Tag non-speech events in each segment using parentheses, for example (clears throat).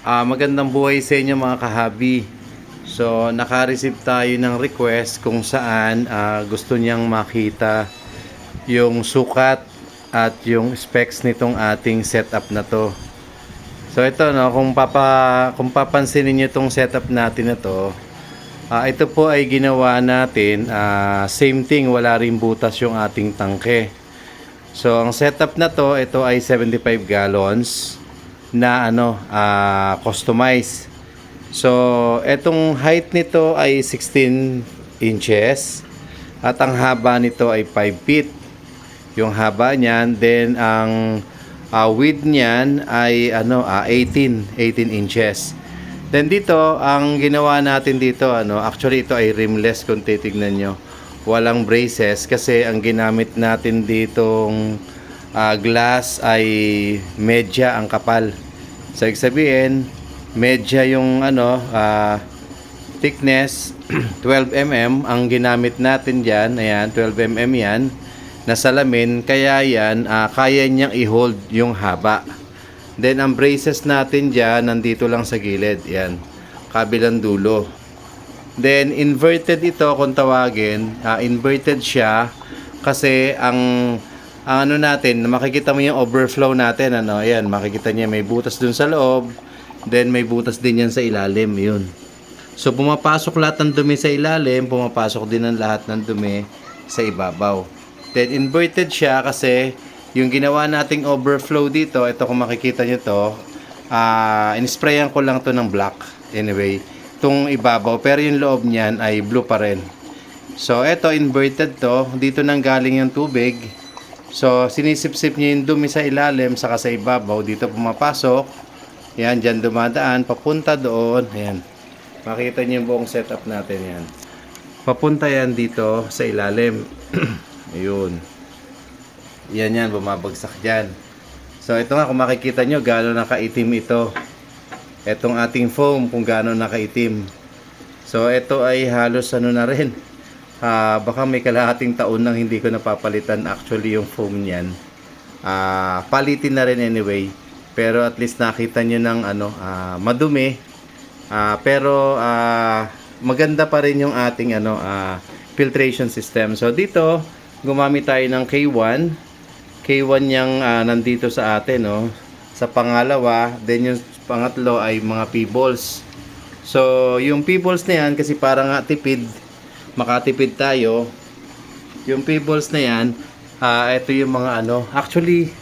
Ah, magandang buhay sa inyo mga kahabi. So, naka-receive tayo ng request kung saan ah, gusto niyang makita yung sukat at yung specs nitong ating setup na to. So ito no, kung papa kung papansinin niyo tong setup natin na to, ah, ito po ay ginawa natin ah, same thing, wala rin butas yung ating tangke. So ang setup na to, ito ay 75 gallons na ano, ah, customized. So etong height nito ay 16 inches at ang haba nito ay 5 feet. Yung haba niyan, then ang ah, width niyan ay ano, ah, 18, 18 inches. Then dito, ang ginawa natin dito, ano, actually ito ay rimless kung titignan nyo. Walang braces kasi ang ginamit natin ditong ah, glass ay medya ang kapal. So, ibig sabihin, medya yung ano, ah, thickness (clears throat) 12 mm ang ginamit natin diyan ayan 12 mm yan na salamin. Kaya yan ah, kaya niyang i-hold yung haba. Then ang braces natin diyan nandito lang sa gilid. Yan kabilang dulo. Then inverted ito kung tawagin. Ah, inverted siya kasi ang ang ano natin makikita mo yung overflow natin ano ayan makikita niya may butas dun sa loob then may butas din yan sa ilalim yun So pumapasok lahat ng dumi sa ilalim, pumapasok din ang lahat ng dumi sa ibabaw. Then inverted siya kasi yung ginawa nating overflow dito, ito kung makikita nyo to, ah in-sprayan ko lang to ng black anyway, itong ibabaw, pero yung loob niyan ay blue pa rin. So ito inverted to, dito nang galing yung tubig. So sinisip-sip niya yung dumi sa ilalim saka sa ibabaw, dito pumapasok. Yan, dyan dumadaan, papunta doon. Ayan. Makita niyo yung buong setup natin yan. Papunta yan dito sa ilalim. (clears throat) Ayun. Yan yan, bumabagsak dyan. So ito nga, kung makikita nyo, gano'n nakaitim ito. Itong ating foam, kung gano'n nakaitim. So ito ay halos ano na rin. Ah, baka may kalahating taon nang hindi ko napapalitan actually yung foam niyan. Ah, palitin na rin anyway. Pero at least nakita nyo ng ano, ah, madumi. Ah, pero ah, maganda pa rin yung ating ano ah, filtration system. So dito gumamit tayo ng K1. K1 yung ah, nandito sa atin no. Sa pangalawa, then yung pangatlo ay mga pebbles. So yung pebbles na yan kasi para nga tipid, makatipid tayo. Yung pebbles na yan, ah, ito yung mga ano, actually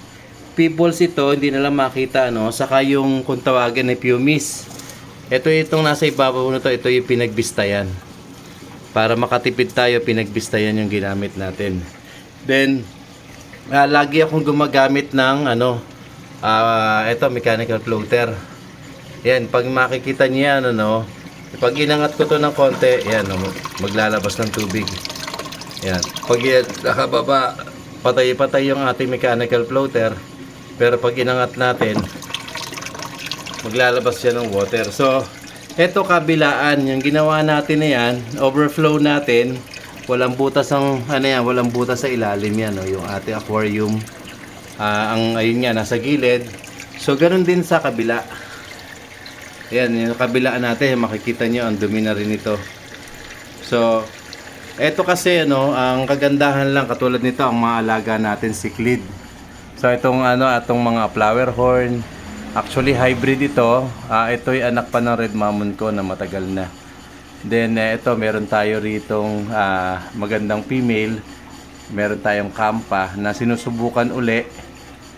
pebbles ito, hindi na lang makita no, saka yung kung tawagin ay pumice. Ito itong nasa ibabaw na to, ito yung pinagbistayan. Para makatipid tayo, pinagbistayan yung ginamit natin. Then, ah, lagi akong gumagamit ng ano, ah ito mechanical floater. Yan, pag makikita niyo yan, ano, pag inangat ko to ng konti, yan, maglalabas ng tubig. Yan. Pag nakababa, patay-patay yung ating mechanical floater. Pero pag inangat natin, maglalabas siya ng water. So, eto kabilaan, yung ginawa natin na yan, overflow natin, walang butas ang, ano yan, walang butas sa ilalim yan, no, yung ating aquarium. Ah, ang, ayun nga, nasa gilid. So, ganun din sa kabila. Yan, yung kabilaan natin, makikita nyo, ang dumi na rin ito. So, eto kasi, ano, ang kagandahan lang, katulad nito, ang mga alaga natin, cichlid. So, itong, ano, atong mga flower horn, Actually, hybrid ito. Ah, ito ay anak pa ng red mammon ko na matagal na. Then, eh, ito, meron tayo ritong ah, magandang female. Meron tayong kampa na sinusubukan uli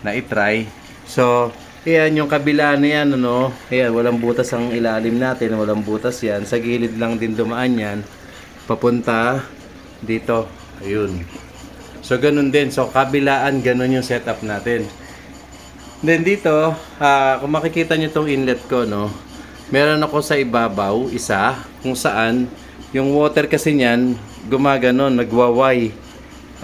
na itry. So, ayan yung kabila na yan, ano. Ayan, walang butas ang ilalim natin. Walang butas yan. Sa gilid lang din dumaan yan. Papunta dito. Ayun. So, ganun din. So, kabilaan, ganun yung setup natin. Then dito, ah, kung makikita nyo itong inlet ko, no, meron ako sa ibabaw, isa, kung saan, yung water kasi niyan, gumaganon, nagwaway.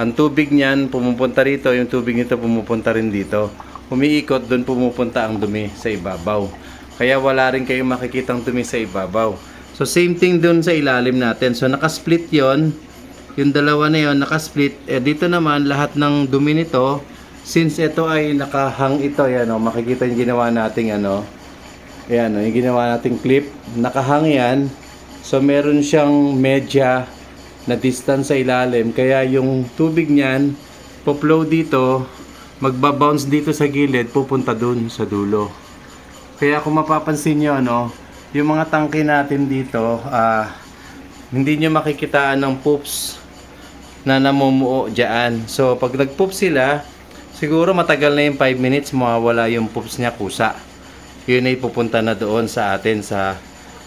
Ang tubig niyan, pumupunta rito, yung tubig nito pumupunta rin dito. Umiikot, doon pumupunta ang dumi sa ibabaw. Kaya wala rin kayong makikitang dumi sa ibabaw. So same thing doon sa ilalim natin. So nakasplit yon yung dalawa na yon nakasplit. Eh, dito naman, lahat ng dumi nito, Since ito ay nakahang ito, yan o, makikita yung ginawa nating ano, Ayan, oh, yung ginawa nating clip. Nakahang yan. So, meron siyang medya na distance sa ilalim. Kaya yung tubig niyan, po-flow dito, magbabounce dito sa gilid, pupunta dun sa dulo. Kaya kung mapapansin nyo, no, yung mga tangke natin dito, ah, hindi nyo makikitaan ng poops na namumuo dyan. So, pag nag-poop sila, siguro matagal na yung 5 minutes, mawawala yung poops niya kusa. Yun ay pupunta na doon sa atin sa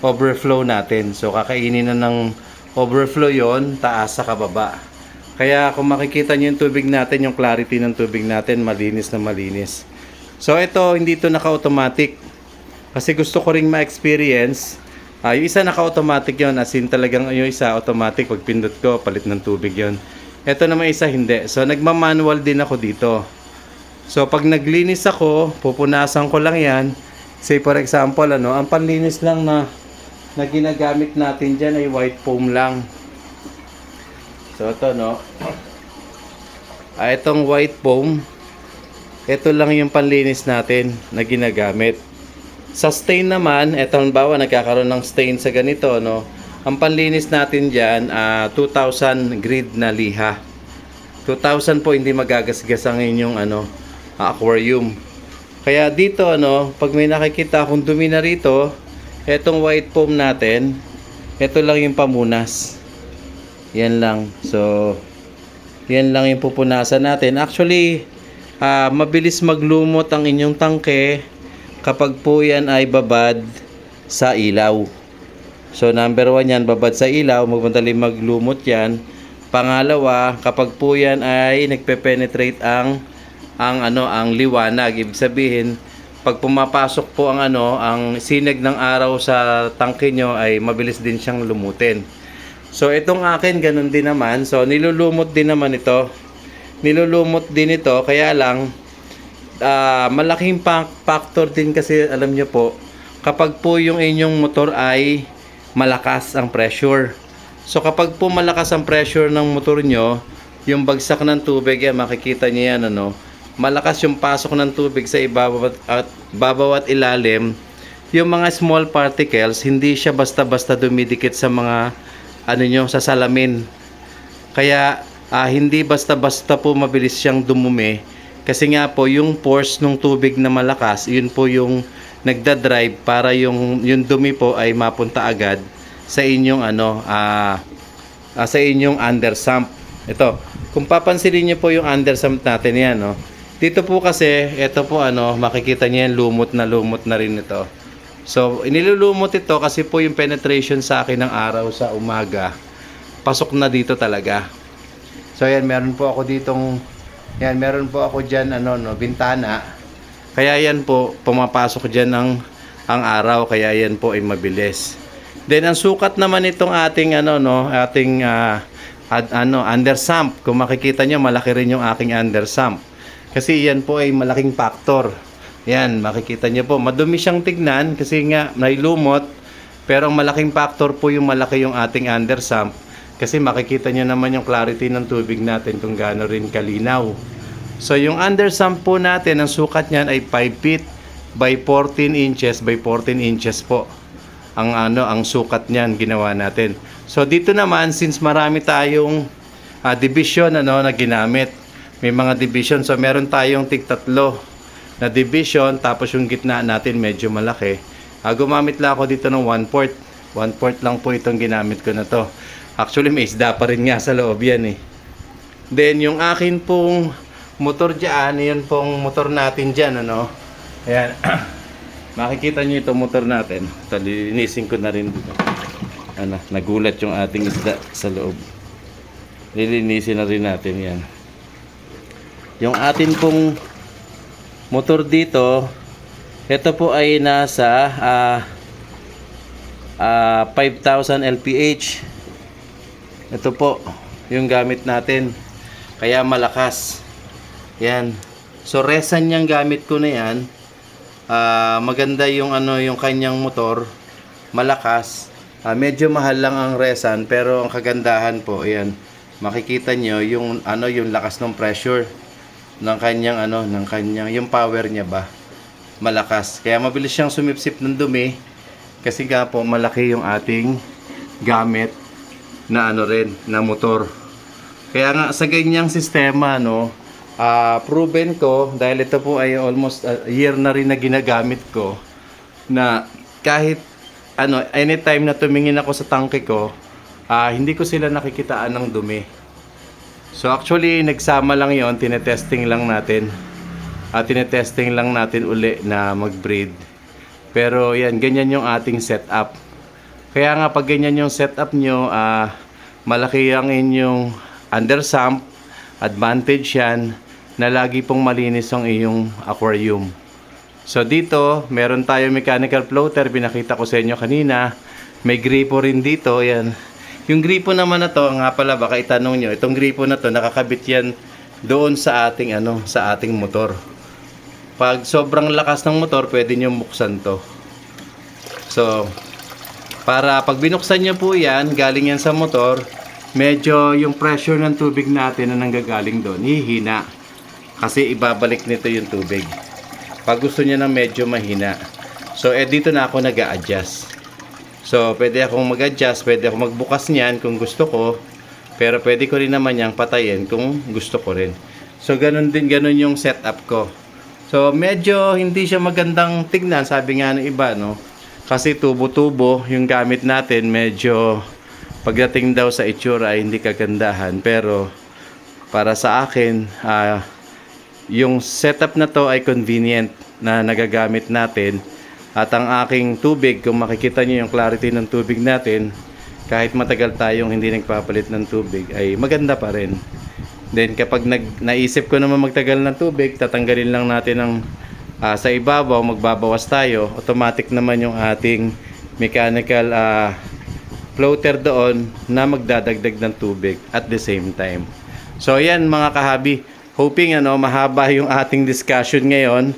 overflow natin. So, kakainin na ng overflow yon taas sa kababa. Kaya kung makikita nyo yung tubig natin, yung clarity ng tubig natin, malinis na malinis. So, ito, hindi ito naka-automatic. Kasi gusto ko ring ma-experience. Ah, yung isa naka-automatic yon as in talagang yung isa automatic pag pindot ko palit ng tubig yon. Ito naman isa hindi. So nagma-manual din ako dito. So pag naglinis ako, pupunasan ko lang 'yan. Say for example ano, ang panlinis lang na na ginagamit natin diyan ay white foam lang. So ito no. Ah, itong white foam, ito lang yung panlinis natin na ginagamit. Sa stain naman, eto bawa nagkakaroon ng stain sa ganito, no? Ang panlinis natin diyan, ah 2,000 grid na liha. 2,000 po hindi magagasgas ang inyong ano, aquarium. Kaya dito ano, pag may nakikita akong dumi na rito, etong white foam natin, ito lang yung pamunas. Yan lang. So, yan lang yung pupunasan natin. Actually, ah, mabilis maglumot ang inyong tangke kapag po yan ay babad sa ilaw. So number one yan, babad sa ilaw, magmadali maglumot yan. Pangalawa, kapag po yan ay nagpe-penetrate ang ang ano, ang liwanag, ibig sabihin pag pumapasok po ang ano, ang sinag ng araw sa tangke nyo ay mabilis din siyang lumutin. So itong akin ganun din naman. So nilulumot din naman ito. Nilulumot din ito kaya lang ah, malaking factor din kasi alam nyo po kapag po yung inyong motor ay malakas ang pressure. So kapag po malakas ang pressure ng motor nyo, yung bagsak ng tubig yan, makikita nyo yan ano, malakas yung pasok ng tubig sa ibabaw at, babaw at ilalim, yung mga small particles, hindi siya basta-basta dumidikit sa mga ano nyo, sa salamin. Kaya ah, hindi basta-basta po mabilis siyang dumumi kasi nga po yung force ng tubig na malakas, yun po yung nagda-drive para yung yung dumi po ay mapunta agad sa inyong ano ah ah, sa inyong undersump. Ito, kung papansinin niyo po yung undersump natin yan, no. Dito po kasi, ito po ano, makikita niyo yan lumot na lumot na rin ito. So, inilulumot ito kasi po yung penetration sa akin ng araw sa umaga. Pasok na dito talaga. So, ayan, meron po ako ditong, yan, meron po ako dyan, ano, no, bintana. Kaya yan po, pumapasok dyan ang, ang araw, kaya yan po ay mabilis. Then, ang sukat naman itong ating, ano, no, ating, ah, ad- ano, undersump. Kung makikita nyo, malaki rin yung aking undersump. Kasi yan po ay malaking factor. Yan, makikita nyo po. Madumi siyang tignan kasi nga may lumot. Pero ang malaking factor po yung malaki yung ating undersump. Kasi makikita nyo naman yung clarity ng tubig natin kung gaano rin kalinaw. So yung undersump po natin, ang sukat niyan ay 5 feet by 14 inches by 14 inches po. Ang ano, ang sukat niyan ginawa natin. So dito naman since marami tayong ah, division ano na ginamit. May mga division. So meron tayong tig tatlo na division tapos yung gitna natin medyo malaki. Ah, gumamit lang ako dito ng 1 port. 1 port lang po itong ginamit ko na to. Actually may isda pa rin nga sa loob yan eh. Then yung akin pong motor dyan, yun pong motor natin dyan ano. Ayan. (clears throat) Makikita nyo itong motor natin. Ito, ko na rin dito. Ano, nagulat yung ating isda sa loob. Lilinisin na rin natin yan. Yung atin pong motor dito, ito po ay nasa ah ah, 5,000 LPH. Ito po yung gamit natin. Kaya malakas. Yan. So resan niyang gamit ko na yan. Ah, maganda yung ano yung kanyang motor. Malakas. Ah, medyo mahal lang ang resan pero ang kagandahan po, ayan. Makikita nyo yung ano yung lakas ng pressure ng kanyang ano ng kanyang yung power niya ba malakas. Kaya mabilis siyang sumipsip ng dumi kasi nga po malaki yung ating gamit na ano rin, na motor. Kaya nga sa ganyang sistema no, ah, proven ko dahil ito po ay almost a year na rin na ginagamit ko na kahit ano anytime na tumingin ako sa tangke ko, ah, hindi ko sila nakikitaan ng dumi. So actually nagsama lang 'yon, tinetesting lang natin. At tinetesting lang natin uli na mag-breed. Pero yan, ganyan yung ating setup. Kaya nga pag ganyan yung setup nyo, ah, malaki ang inyong undersump, advantage yan, na lagi pong malinis ang iyong aquarium. So dito, meron tayo mechanical floater, pinakita ko sa inyo kanina. May gripo rin dito, yan. Yung gripo naman na to, nga pala baka itanong nyo, itong gripo na to, nakakabit yan doon sa ating ano, sa ating motor. Pag sobrang lakas ng motor, pwede nyo buksan to. So, para pag binuksan nyo po yan, galing yan sa motor, medyo yung pressure ng tubig natin na nanggagaling doon, hihina. Kasi ibabalik nito yung tubig. Pag gusto niya ng medyo mahina. So, eh dito na ako nag adjust So, pwede akong mag-adjust, pwede akong magbukas niyan kung gusto ko. Pero pwede ko rin naman niyang patayin kung gusto ko rin. So, ganun din, ganun yung setup ko. So, medyo hindi siya magandang tignan, sabi nga ng iba, no? Kasi tubo-tubo yung gamit natin, medyo pagdating daw sa itsura ay hindi kagandahan. Pero, para sa akin, ah, yung setup na to ay convenient na nagagamit natin. At ang aking tubig, kung makikita nyo yung clarity ng tubig natin, kahit matagal tayong hindi nagpapalit ng tubig, ay maganda pa rin. Then kapag nag, naisip ko naman magtagal ng tubig, tatanggalin lang natin ng ah, sa ibabaw, magbabawas tayo. Automatic naman yung ating mechanical ah, floater doon na magdadagdag ng tubig at the same time. So yan mga kahabi, hoping ano mahaba yung ating discussion ngayon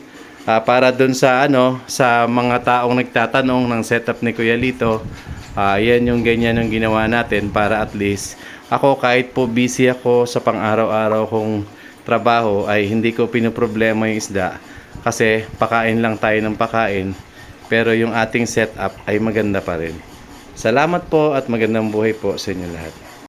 ah, para doon sa ano sa mga taong nagtatanong ng setup ni Kuya Lito. Ah, yan yung ganyan yung ginawa natin para at least ako kahit po busy ako sa pang-araw-araw kong trabaho ay hindi ko pinoproblema yung isda kasi pakain lang tayo ng pakain pero yung ating setup ay maganda pa rin. Salamat po at magandang buhay po sa inyo lahat.